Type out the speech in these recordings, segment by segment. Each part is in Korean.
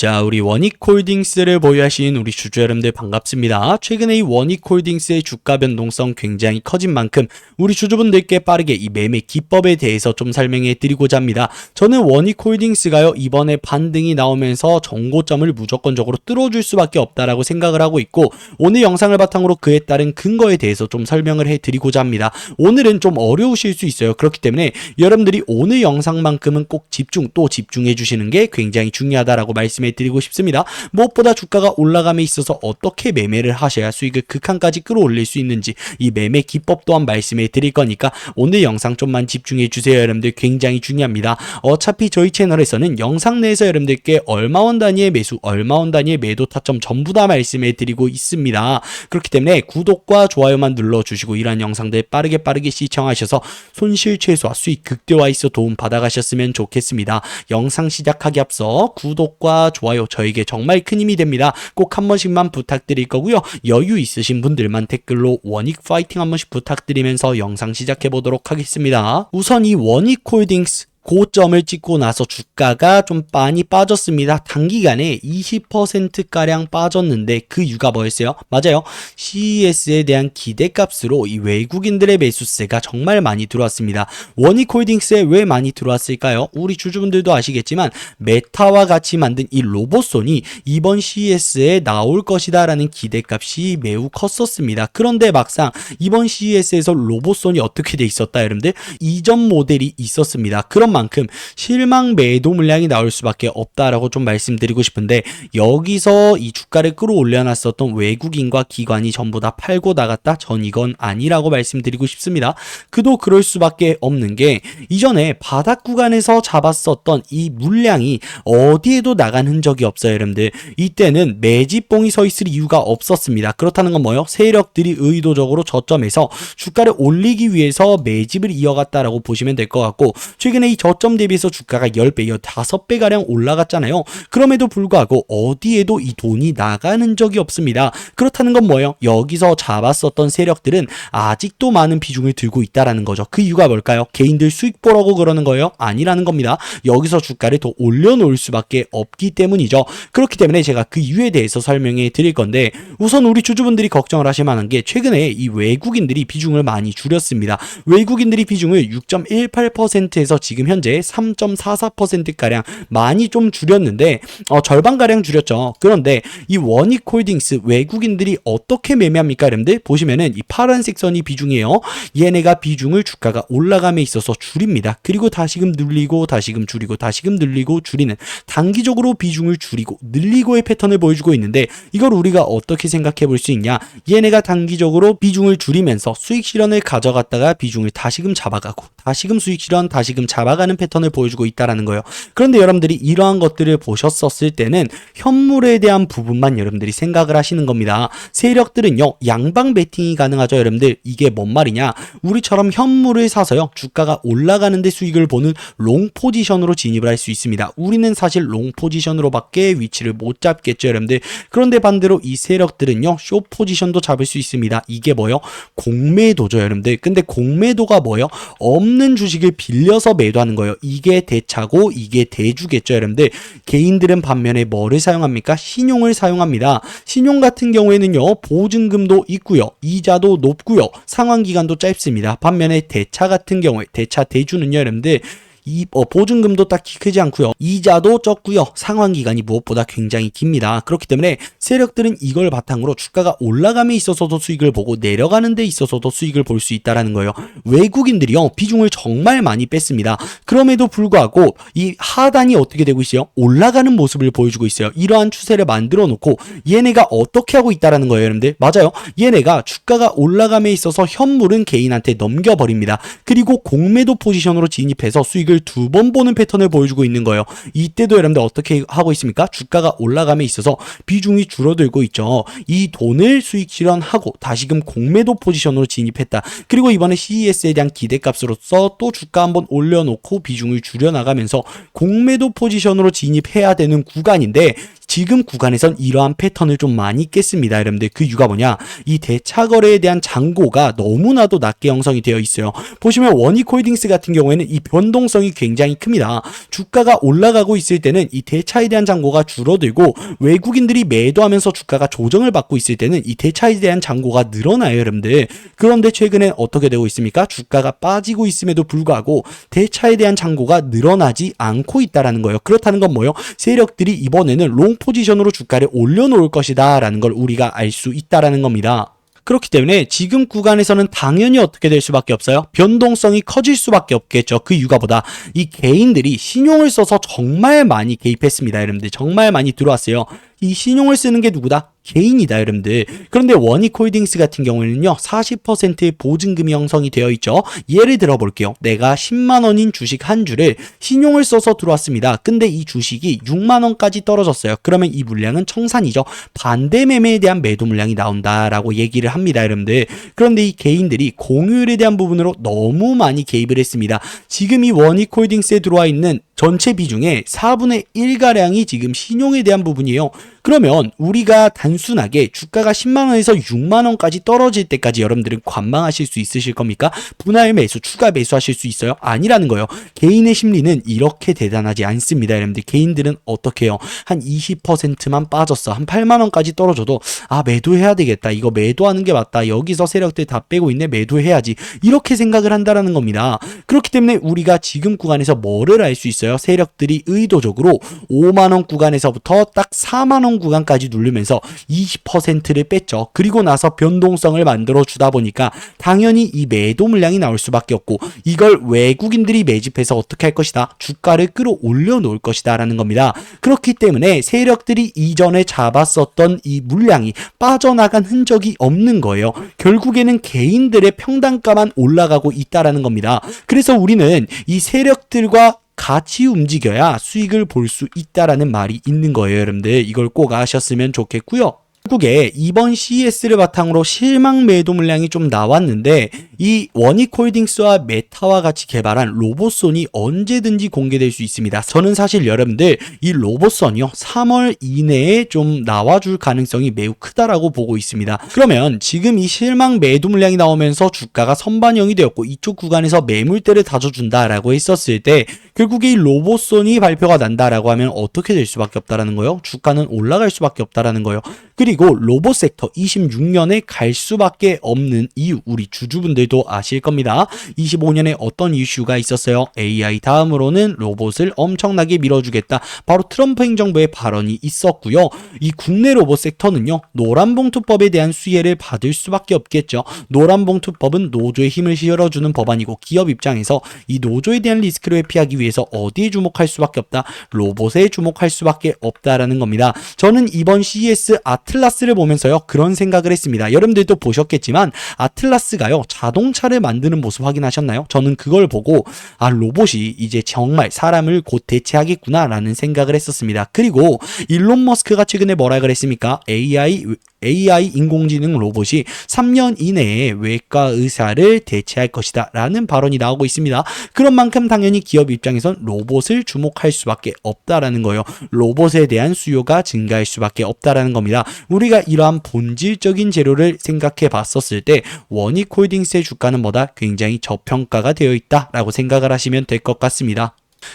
자, 우리 원익홀딩스를 보유하신 우리 주주 여러분들 반갑습니다. 최근에 이 원익홀딩스의 주가 변동성 굉장히 커진 만큼 우리 주주분들께 빠르게 이 매매 기법에 대해서 좀 설명해 드리고자 합니다. 저는 원익홀딩스가요, 이번에 반등이 나오면서 정고점을 무조건적으로 뚫어줄 수밖에 없다라고 생각을 하고 있고, 오늘 영상을 바탕으로 그에 따른 근거에 대해서 좀 설명을 해 드리고자 합니다. 오늘은 좀 어려우실 수 있어요. 그렇기 때문에 여러분들이 오늘 영상만큼은 꼭 집중, 또 집중해 주시는 게 굉장히 중요하다라고 말씀해 드리고 싶습니다. 무엇보다 주가가 올라감에 있어서 어떻게 매매를 하셔야 수익을 극한까지 끌어올릴 수 있는지 이 매매 기법 또한 말씀해 드릴 거니까 오늘 영상 좀만 집중해 주세요. 여러분들 굉장히 중요합니다. 어차피 저희 채널에서는 영상 내에서 여러분들께 얼마 원 단위의 매수, 얼마 원 단위의 매도 타점 전부 다 말씀해 드리고 있습니다. 그렇기 때문에 구독과 좋아요만 눌러 주시고 이러한 영상들 빠르게 빠르게 시청하셔서 손실 최소화, 수익 극대화 있어 도움 받아가셨으면 좋겠습니다. 영상 시작하기 앞서 구독과 좋아요 저에게 정말 큰 힘이 됩니다. 꼭 한 번씩만 부탁드릴 거고요. 여유 있으신 분들만 댓글로 원익 파이팅 한 번씩 부탁드리면서 영상 시작해 보도록 하겠습니다. 우선 이 원익 홀딩스 고점을 찍고 나서 주가가 좀 많이 빠졌습니다. 단기간에 20%가량 빠졌는데 그 이유가 뭐였어요? 맞아요. CES에 대한 기대값으로 이 외국인들의 매수세가 정말 많이 들어왔습니다. 원익홀딩스에 왜 많이 들어왔을까요? 우리 주주분들도 아시겠지만 메타와 같이 만든 이 로봇손이 이번 CES에 나올 것이다 라는 기대값이 매우 컸었습니다. 그런데 막상 이번 CES에서 로봇손이 어떻게 돼 있었다 여러분들? 이전 모델이 있었습니다. 그런 만큼 실망 매도 물량이 나올 수밖에 없다라고 좀 말씀드리고 싶은데 여기서 이 주가를 끌어올려 놨었던 외국인과 기관이 전부 다 팔고 나갔다? 전 이건 아니라고 말씀드리고 싶습니다. 그도 그럴 수밖에 없는 게 이전에 바닥 구간에서 잡았었던 이 물량이 어디에도 나간 흔적이 없어요, 여러분들. 이때는 매집봉이 서 있을 이유가 없었습니다. 그렇다는 건 뭐요? 세력들이 의도적으로 저점에서 주가를 올리기 위해서 매집을 이어갔다라고 보시면 될 것 같고 최근에 이 저점 대비해서 주가가 10배, 15배 가량 올라갔잖아요. 그럼에도 불구하고 어디에도 이 돈이 나가는 적이 없습니다. 그렇다는 건 뭐예요? 여기서 잡았었던 세력들은 아직도 많은 비중을 들고 있다라는 거죠. 그 이유가 뭘까요? 개인들 수익 보라고 그러는 거예요? 아니라는 겁니다. 여기서 주가를 더 올려놓을 수밖에 없기 때문이죠. 그렇기 때문에 제가 그 이유에 대해서 설명해 드릴 건데 우선 우리 주주분들이 걱정을 하실 만한 게 최근에 이 외국인들이 비중을 많이 줄였습니다. 외국인들이 비중을 6.18%에서 지금 현재 3.44%가량 많이 좀 줄였는데 어, 절반가량 줄였죠. 그런데 이 원익 홀딩스 외국인들이 어떻게 매매합니까? 여러분들 보시면은 이 파란색 선이 비중이에요. 얘네가 비중을 주가가 올라감에 있어서 줄입니다. 그리고 다시금 늘리고 다시금 줄이고 다시금 늘리고 줄이는 단기적으로 비중을 줄이고 늘리고의 패턴을 보여주고 있는데 이걸 우리가 어떻게 생각해 볼 수 있냐? 얘네가 단기적으로 비중을 줄이면서 수익 실현을 가져갔다가 비중을 다시금 잡아가고 다시금 수익 실현 다시금 잡아가 는 패턴을 보여주고 있다라는 거예요. 그런데 여러분들이 이러한 것들을 보셨었을 때는 현물에 대한 부분만 여러분들이 생각을 하시는 겁니다. 세력들은요 양방 베팅이 가능하죠, 여러분들. 이게 뭔 말이냐? 우리처럼 현물을 사서요 주가가 올라가는데 수익을 보는 롱 포지션으로 진입을 할 수 있습니다. 우리는 사실 롱 포지션으로밖에 위치를 못 잡겠죠, 여러분들. 그런데 반대로 이 세력들은요 쇼 포지션도 잡을 수 있습니다. 이게 뭐요? 공매도죠, 여러분들. 근데 공매도가 뭐요? 없는 주식을 빌려서 매도하는 거예요. 이게 대차고 이게 대주겠죠, 여러분들. 개인들은 반면에 뭐를 사용합니까? 신용을 사용합니다. 신용 같은 경우에는요, 보증금도 있고요, 이자도 높고요, 상환 기간도 짧습니다. 반면에 대차 같은 경우에 대차 대주는요, 여러분들. 이 어, 보증금도 딱히 크지 않고요. 이자도 적고요. 상환 기간이 무엇보다 굉장히 깁니다. 그렇기 때문에 세력들은 이걸 바탕으로 주가가 올라감에 있어서도 수익을 보고 내려가는 데 있어서도 수익을 볼 수 있다라는 거예요. 외국인들이요. 비중을 정말 많이 뺐습니다. 그럼에도 불구하고 이 하단이 어떻게 되고 있어요? 올라가는 모습을 보여주고 있어요. 이러한 추세를 만들어 놓고 얘네가 어떻게 하고 있다라는 거예요, 여러분들. 맞아요. 얘네가 주가가 올라감에 있어서 현물은 개인한테 넘겨 버립니다. 그리고 공매도 포지션으로 진입해서 수익을 두 번 보는 패턴을 보여주고 있는 거예요. 이때도 여러분들 어떻게 하고 있습니까? 주가가 올라감에 있어서 비중이 줄어들고 있죠. 이 돈을 수익 실현하고 다시금 공매도 포지션으로 진입했다. 그리고 이번에 CES에 대한 기대값으로서 또 주가 한번 올려놓고 비중을 줄여나가면서 공매도 포지션으로 진입해야 되는 구간인데 지금 구간에선 이러한 패턴을 좀 많이 깼습니다. 여러분들 그 이유가 뭐냐? 이 대차 거래에 대한 잔고가 너무나도 낮게 형성이 되어 있어요. 보시면 원익홀딩스 같은 경우에는 이 변동성이 굉장히 큽니다. 주가가 올라가고 있을 때는 이 대차에 대한 잔고가 줄어들고 외국인들이 매도하면서 주가가 조정을 받고 있을 때는 이 대차에 대한 잔고가 늘어나요, 여러분들. 그런데 최근에 어떻게 되고 있습니까? 주가가 빠지고 있음에도 불구하고 대차에 대한 잔고가 늘어나지 않고 있다라는 거예요. 그렇다는 건 뭐예요? 세력들이 이번에는 롱 포지션으로 주가를 올려놓을 것이다 라는 걸 우리가 알 수 있다라는 겁니다. 그렇기 때문에 지금 구간에서는 당연히 어떻게 될 수밖에 없어요? 변동성이 커질 수밖에 없겠죠. 그 이유가 보다 이 개인들이 신용을 써서 정말 많이 개입했습니다. 여러분들 정말 많이 들어왔어요. 이 신용을 쓰는 게 누구다? 개인이다, 여러분들. 그런데 원익홀딩스 같은 경우에는요, 40%의 보증금이 형성이 되어 있죠. 예를 들어 볼게요. 내가 10만 원인 주식 한 주를 신용을 써서 들어왔습니다. 근데 이 주식이 6만 원까지 떨어졌어요. 그러면 이 물량은 청산이죠. 반대 매매에 대한 매도 물량이 나온다라고 얘기를 합니다, 여러분들. 그런데 이 개인들이 공유율에 대한 부분으로 너무 많이 개입을 했습니다. 지금 이 원익홀딩스에 들어와 있는 전체 비중의 4분의 1가량이 지금 신용에 대한 부분이에요. 그러면 우리가 단순하게 주가가 10만원에서 6만원까지 떨어질 때까지 여러분들은 관망하실 수 있으실 겁니까? 분할 매수, 추가 매수하실 수 있어요? 아니라는 거예요. 개인의 심리는 이렇게 대단하지 않습니다. 여러분들 개인들은 어떻게 해요? 한 20%만 빠졌어. 한 8만원까지 떨어져도 아 매도해야 되겠다. 이거 매도하는 게 맞다. 여기서 세력들 다 빼고 있네. 매도해야지. 이렇게 생각을 한다라는 겁니다. 그렇기 때문에 우리가 지금 구간에서 뭐를 알 수 있어요? 세력들이 의도적으로 5만원 구간에서부터 딱 4만원 구간까지 누르면서 20%를 뺐죠. 그리고 나서 변동성을 만들어 주다 보니까 당연히 이 매도 물량이 나올 수밖에 없고 이걸 외국인들이 매집해서 어떻게 할 것이다? 주가를 끌어올려 놓을 것이다 라는 겁니다. 그렇기 때문에 세력들이 이전에 잡았었던 이 물량이 빠져나간 흔적이 없는 거예요. 결국에는 개인들의 평단가만 올라가고 있다라는 겁니다. 그래서 우리는 이 세력들과 같이 움직여야 수익을 볼 수 있다라는 말이 있는 거예요, 여러분들. 이걸 꼭 아셨으면 좋겠고요. 결국에 이번 CES를 바탕으로 실망 매도 물량이 좀 나왔는데 이 원익 홀딩스와 메타와 같이 개발한 로봇손이 언제든지 공개될 수 있습니다. 저는 사실 여러분들 이 로봇선이요 3월 이내에 좀 나와줄 가능성이 매우 크다라고 보고 있습니다. 그러면 지금 이 실망 매도 물량이 나오면서 주가가 선반영이 되었고 이쪽 구간에서 매물대를 다져준다라고 했었을 때 결국에 이 로봇손이 발표가 난다라고 하면 어떻게 될 수밖에 없다라는 거예요. 주가는 올라갈 수밖에 없다라는 거예요. 그리고 로봇 섹터 26년에 갈 수밖에 없는 이유 우리 주주분들 도 아실 겁니다. 25년에 어떤 이슈가 있었어요? AI 다음으로는 로봇을 엄청나게 밀어주겠다. 바로 트럼프 행정부의 발언이 있었고요. 이 국내 로봇 섹터는요. 노란봉투법에 대한 수혜를 받을 수밖에 없겠죠. 노란봉투법은 노조의 힘을 실어주는 법안이고 기업 입장에서 이 노조에 대한 리스크를 회피하기 위해서 어디에 주목할 수밖에 없다? 로봇에 주목할 수밖에 없다라는 겁니다. 저는 이번 CES 아틀라스를 보면서요 그런 생각을 했습니다. 여러분들도 보셨겠지만 아틀라스가요 자동차를 만드는 모습 확인하셨나요? 저는 그걸 보고 아 로봇이 이제 정말 사람을 곧 대체하겠구나라는 생각을 했었습니다. 그리고 일론 머스크가 최근에 뭐라 그랬습니까? AI AI 인공지능 로봇이 3년 이내에 외과 의사를 대체할 것이다 라는 발언이 나오고 있습니다. 그런 만큼 당연히 기업 입장에선 로봇을 주목할 수밖에 없다라는 거예요. 로봇에 대한 수요가 증가할 수밖에 없다라는 겁니다. 우리가 이러한 본질적인 재료를 생각해 봤었을 때 원익 홀딩스의 주가는 뭐다? 굉장히 저평가가 되어 있다라고 생각을 하시면 될 것 같습니다.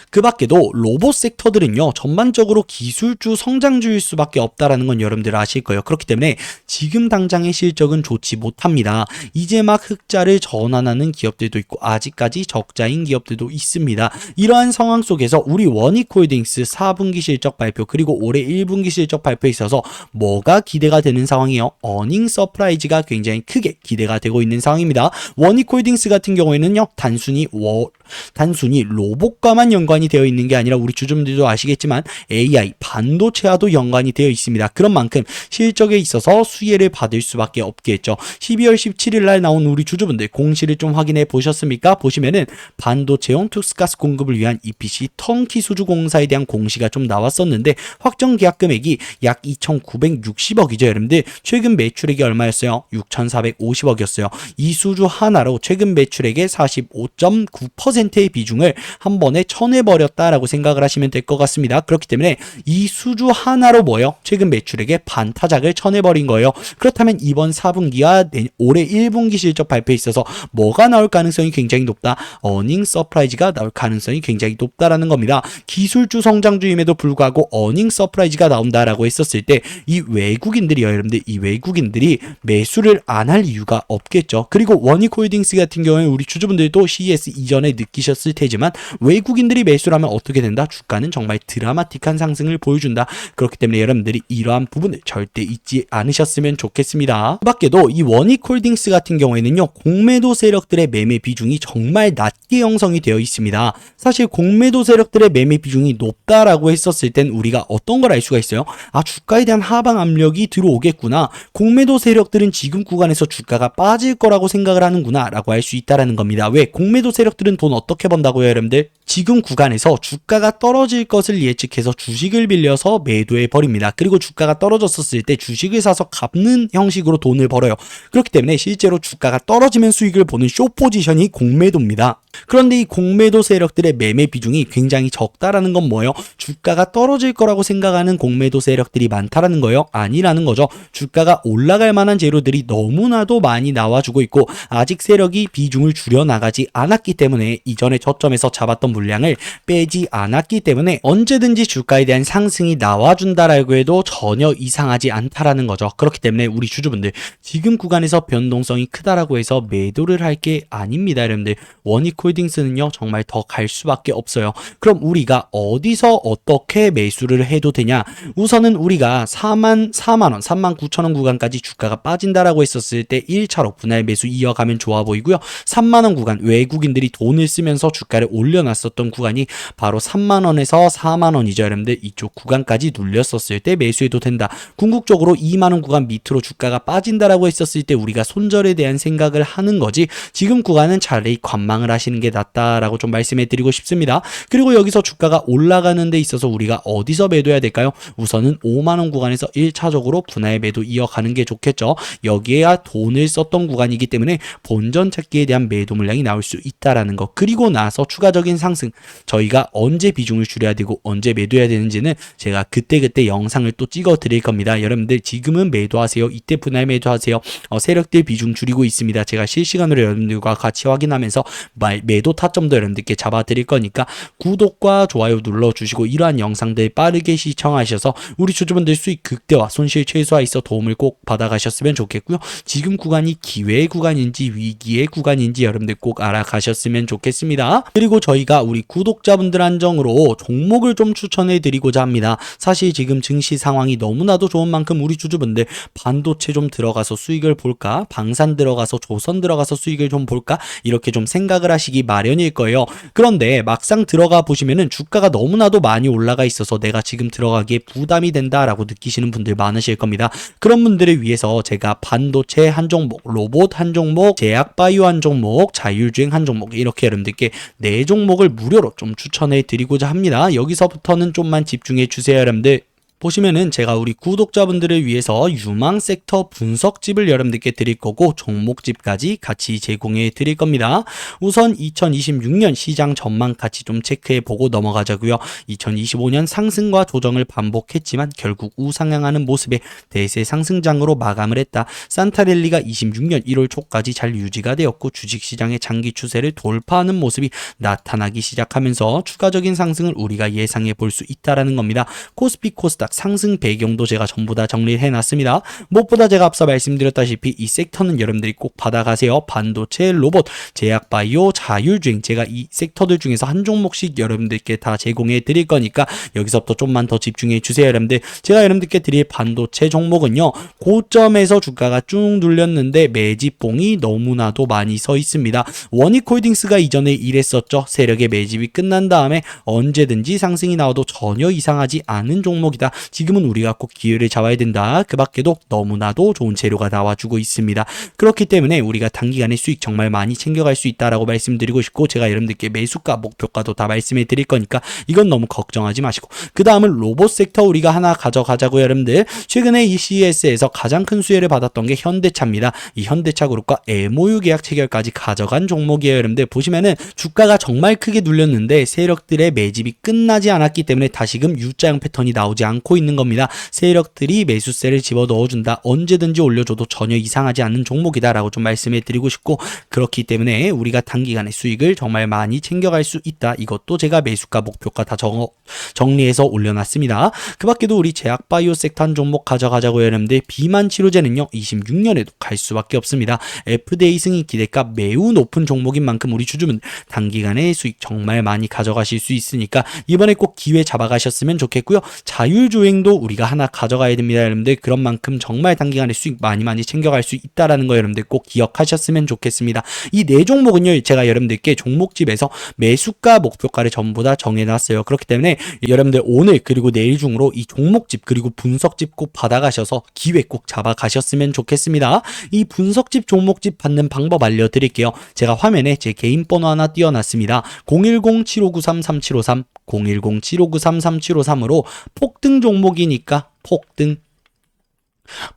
그 밖에도 로봇 섹터들은요, 전반적으로 기술주 성장주일 수밖에 없다라는 건 여러분들 아실 거예요. 그렇기 때문에 지금 당장의 실적은 좋지 못합니다. 이제 막 흑자를 전환하는 기업들도 있고, 아직까지 적자인 기업들도 있습니다. 이러한 상황 속에서 우리 원익홀딩스 4분기 실적 발표, 그리고 올해 1분기 실적 발표에 있어서 뭐가 기대가 되는 상황이에요? 어닝 서프라이즈가 굉장히 크게 기대가 되고 있는 상황입니다. 원익홀딩스 같은 경우에는요, 단순히 워, 단순히 로봇과만 연관이 되어 있는 게 아니라 우리 주주분들도 아시겠지만 AI 반도체와도 연관이 되어 있습니다. 그런 만큼 실적에 있어서 수혜를 받을 수밖에 없겠죠. 12월 17일 날 나온 우리 주주분들 공시를 좀 확인해 보셨습니까? 보시면은 반도체용 투스가스 공급을 위한 EPC 턴키 수주 공사에 대한 공시가 좀 나왔었는데 확정 계약 금액이 약 2,960억이죠, 여러분들. 최근 매출액이 얼마였어요? 6,450억이었어요. 이 수주 하나로 최근 매출액의 45.9%의 비중을 한 번에 쳐내버렸다라고 생각을 하시면 될 것 같습니다. 그렇기 때문에 이 수주 하나로 뭐요? 최근 매출액에 반타작을 쳐내버린 거예요. 그렇다면 이번 4분기와 올해 1분기 실적 발표에 있어서 뭐가 나올 가능성이 굉장히 높다? 어닝 서프라이즈가 나올 가능성이 굉장히 높다라는 겁니다. 기술주 성장주임에도 불구하고 어닝 서프라이즈가 나온다라고 했었을 때 이 외국인들이요, 여러분들 이 외국인들이 매수를 안 할 이유가 없겠죠. 그리고 원익 홀딩스 같은 경우에 우리 주주분들도 CES 이전에 느끼셨을 테지만 외국인들이 매수를 하면 어떻게 된다? 주가는 정말 드라마틱한 상승을 보여준다. 그렇기 때문에 여러분들이 이러한 부분을 절대 잊지 않으셨으면 좋겠습니다. 그 밖에도 이 원익홀딩스 같은 경우에는요, 공매도 세력들의 매매 비중이 정말 낮게 형성이 되어 있습니다. 사실 공매도 세력들의 매매 비중이 높다라고 했었을 땐 우리가 어떤 걸 알 수가 있어요? 아, 주가에 대한 하방 압력이 들어오겠구나. 공매도 세력들은 지금 구간에서 주가가 빠질 거라고 생각을 하는구나 라고 할수 있다라는 겁니다. 왜? 공매도 세력들은 돈 어떻게 번다고요, 여러분들? 지금 구간에서 주가가 떨어질 것을 예측해서 주식을 빌려서 매도해 버립니다. 그리고 주가가 떨어졌었을 때 주식을 사서 갚는 형식으로 돈을 벌어요. 그렇기 때문에 실제로 주가가 떨어지면 수익을 보는 쇼 포지션이 공매도입니다. 그런데 이 공매도 세력들의 매매 비중이 굉장히 적다라는 건 뭐예요? 주가가 떨어질 거라고 생각하는 공매도 세력들이 많다라는 거예요? 아니라는 거죠. 주가가 올라갈 만한 재료들이 너무나도 많이 나와주고 있고 아직 세력이 비중을 줄여 나가지 않았기 때문에 이전에 저점에서 잡았던 물량을 빼지 않았기 때문에 언제든지 주가에 대한 상승이 나와준다라고 해도 전혀 이상하지 않다라는 거죠. 그렇기 때문에 우리 주주분들 지금 구간에서 변동성이 크다라고 해서 매도를 할 게 아닙니다, 여러분들. 원익홀딩스는요 정말 더 갈 수밖에 없어요. 그럼 우리가 어디서 어떻게 매수를 해도 되냐? 우선은 우리가 4만 4만 원, 3만 9천 원 구간까지 주가가 빠진다라고 했었을 때 1차로 분할 매수 이어가면 좋아 보이고요. 3만 원 구간 외국인들이 돈을 쓰면서 주가를 올려놨었던 구간 이 바로 3만 원에서 4만 원이죠, 여러분들. 이쪽 구간까지 눌렸었을 때 매수해도 된다. 궁극적으로 2만 원 구간 밑으로 주가가 빠진다라고 했었을 때 우리가 손절에 대한 생각을 하는 거지. 지금 구간은 차라리 관망을 하시는 게 낫다라고 좀 말씀해 드리고 싶습니다. 그리고 여기서 주가가 올라가는 데 있어서 우리가 어디서 매도해야 될까요? 우선은 5만 원 구간에서 1차적으로 분할 매도 이어가는 게 좋겠죠. 여기에야 돈을 썼던 구간이기 때문에 본전 찾기에 대한 매도 물량이 나올 수 있다라는 거. 그리고 나서 추가적인 상승. 저희가 언제 비중을 줄여야 되고 언제 매도해야 되는지는 제가 그때그때 영상을 또 찍어 드릴 겁니다. 여러분들 지금은 매도하세요. 이때 분할 매도하세요. 어, 세력들 비중 줄이고 있습니다. 제가 실시간으로 여러분들과 같이 확인하면서 말- 매도 타점도 여러분들께 잡아 드릴 거니까 구독과 좋아요 눌러 주시고 이러한 영상들 빠르게 시청하셔서 우리 주주분들 수익 극대화 손실 최소화 있어 도움을 꼭 받아 가셨으면 좋겠고요. 지금 구간이 기회의 구간인지 위기의 구간인지 여러분들 꼭 알아가셨으면 좋겠습니다. 그리고 저희가 우리 구독자분들 한정으로 종목을 좀 추천해 드리고자 합니다. 사실 지금 증시 상황이 너무나도 좋은 만큼 우리 주주분들 반도체 좀 들어가서 수익을 볼까? 방산 들어가서 조선 들어가서 수익을 좀 볼까? 이렇게 좀 생각을 하시기 마련일 거예요. 그런데 막상 들어가 보시면은 주가가 너무나도 많이 올라가 있어서 내가 지금 들어가기에 부담이 된다라고 느끼시는 분들 많으실 겁니다. 그런 분들을 위해서 제가 반도체 한 종목, 로봇 한 종목, 제약 바이오 한 종목, 자율주행 한 종목 이렇게 여러분들께 네 종목을 무료로 좀 추천해 드리고자 합니다. 여기서부터는 좀만 집중해 주세요, 여러분들. 보시면은 제가 우리 구독자분들을 위해서 유망 섹터 분석집을 여러분들께 드릴 거고 종목집까지 같이 제공해 드릴 겁니다. 우선 2026년 시장 전망 같이 좀 체크해 보고 넘어가자고요. 2025년 상승과 조정을 반복했지만 결국 우상향하는 모습에 대세 상승장으로 마감을 했다. 산타렐리가 26년 1월 초까지 잘 유지가 되었고 주식시장의 장기 추세를 돌파하는 모습이 나타나기 시작하면서 추가적인 상승을 우리가 예상해 볼 수 있다라는 겁니다. 코스피 코스닥 상승 배경도 제가 전부 다 정리해 놨습니다. 무엇보다 제가 앞서 말씀드렸다시피 이 섹터는 여러분들이 꼭 받아가세요. 반도체, 로봇, 제약 바이오, 자율주행 제가 이 섹터들 중에서 한 종목씩 여러분들께 다 제공해 드릴 거니까 여기서부터 좀만 더 집중해 주세요, 여러분들. 제가 여러분들께 드릴 반도체 종목은요. 고점에서 주가가 쭉 눌렸는데 매집봉이 너무나도 많이 서 있습니다. 원익홀딩스가 이전에 이랬었죠. 세력의 매집이 끝난 다음에 언제든지 상승이 나와도 전혀 이상하지 않은 종목이다. 지금은 우리가 꼭 기회를 잡아야 된다. 그 밖에도 너무나도 좋은 재료가 나와주고 있습니다. 그렇기 때문에 우리가 단기간에 수익 정말 많이 챙겨갈 수 있다라고 말씀드리고 싶고 제가 여러분들께 매수가 목표가도 다 말씀해 드릴 거니까 이건 너무 걱정하지 마시고 그 다음은 로봇 섹터 우리가 하나 가져가자고 여러분들 최근에 이 CES에서 가장 큰 수혜를 받았던 게 현대차입니다. 이 현대차 그룹과 MOU 계약 체결까지 가져간 종목이에요 여러분들 보시면은 주가가 정말 크게 눌렸는데 세력들의 매집이 끝나지 않았기 때문에 다시금 U자형 패턴이 나오지 않고 있는 겁니다. 세력들이 매수세를 집어 넣어준다 언제든지 올려줘도 전혀 이상하지 않는 종목이다라고 좀 말씀해 드리고 싶고 그렇기 때문에 우리가 단기간에 수익을 정말 많이 챙겨갈 수 있다. 이것도 제가 매수가 목표가 다 정, 정리해서 올려놨습니다. 그 밖에도 우리 제약 바이오 섹터 한 종목 가져가자고 여러분들 비만 치료제는요 26년에도 갈 수밖에 없습니다. FDA 승인 기대가 매우 높은 종목인 만큼 우리 주주분 단기간에 수익 정말 많이 가져가실 수 있으니까 이번에 꼭 기회 잡아가셨으면 좋겠고요. 자율주 행도 우리가 하나 가져가야 됩니다, 여러분들. 그런 만큼 정말 단기간에 수익 많이 많이 챙겨갈 수 있다라는 거 여러분들 꼭 기억하셨으면 좋겠습니다. 이 네 종목은요, 제가 여러분들께 종목집에서 매수가 목표가를 전부 다 정해놨어요. 그렇기 때문에 여러분들 오늘 그리고 내일 중으로 이 종목집 그리고 분석집 꼭 받아가셔서 기회 꼭 잡아가셨으면 좋겠습니다. 이 분석집 종목집 받는 방법 알려드릴게요. 제가 화면에 제 개인 번호 하나 띄워놨습니다. 010-7593-3753 010-7593-3753으로 폭등 종목이니까 폭등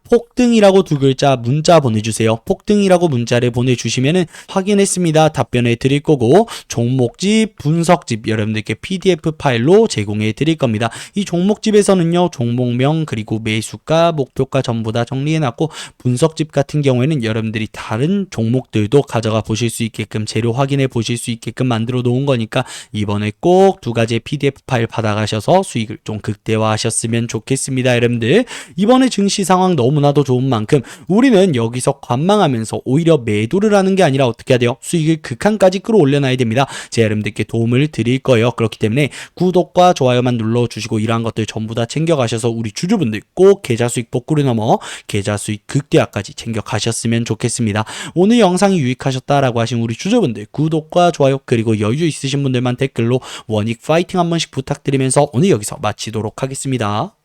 폭등이라고 두 글자 문자 보내주세요. 폭등이라고 문자를 보내주시면은 확인했습니다. 답변해 드릴 거고 종목집, 분석집 여러분들께 PDF 파일로 제공해 드릴 겁니다. 이 종목집에서는요 종목명 그리고 매수가, 목표가 전부 다 정리해 놨고 분석집 같은 경우에는 여러분들이 다른 종목들도 가져가 보실 수 있게끔 재료 확인해 보실 수 있게끔 만들어 놓은 거니까 이번에 꼭 두 가지의 PDF 파일 받아가셔서 수익을 좀 극대화하셨으면 좋겠습니다. 여러분들 이번에 증시 상황 너무나도 좋은 만큼 우리는 여기서 관망하면서 오히려 매도를 하는 게 아니라 어떻게 해야 돼요? 수익을 극한까지 끌어올려놔야 됩니다. 제 여러분들께 도움을 드릴 거예요. 그렇기 때문에 구독과 좋아요만 눌러주시고 이러한 것들 전부 다 챙겨가셔서 우리 주주분들 꼭 계좌 수익 복구를 넘어 계좌 수익 극대화까지 챙겨가셨으면 좋겠습니다. 오늘 영상이 유익하셨다라고 하신 우리 주주분들 구독과 좋아요 그리고 여유 있으신 분들만 댓글로 원익 파이팅 한 번씩 부탁드리면서 오늘 여기서 마치도록 하겠습니다.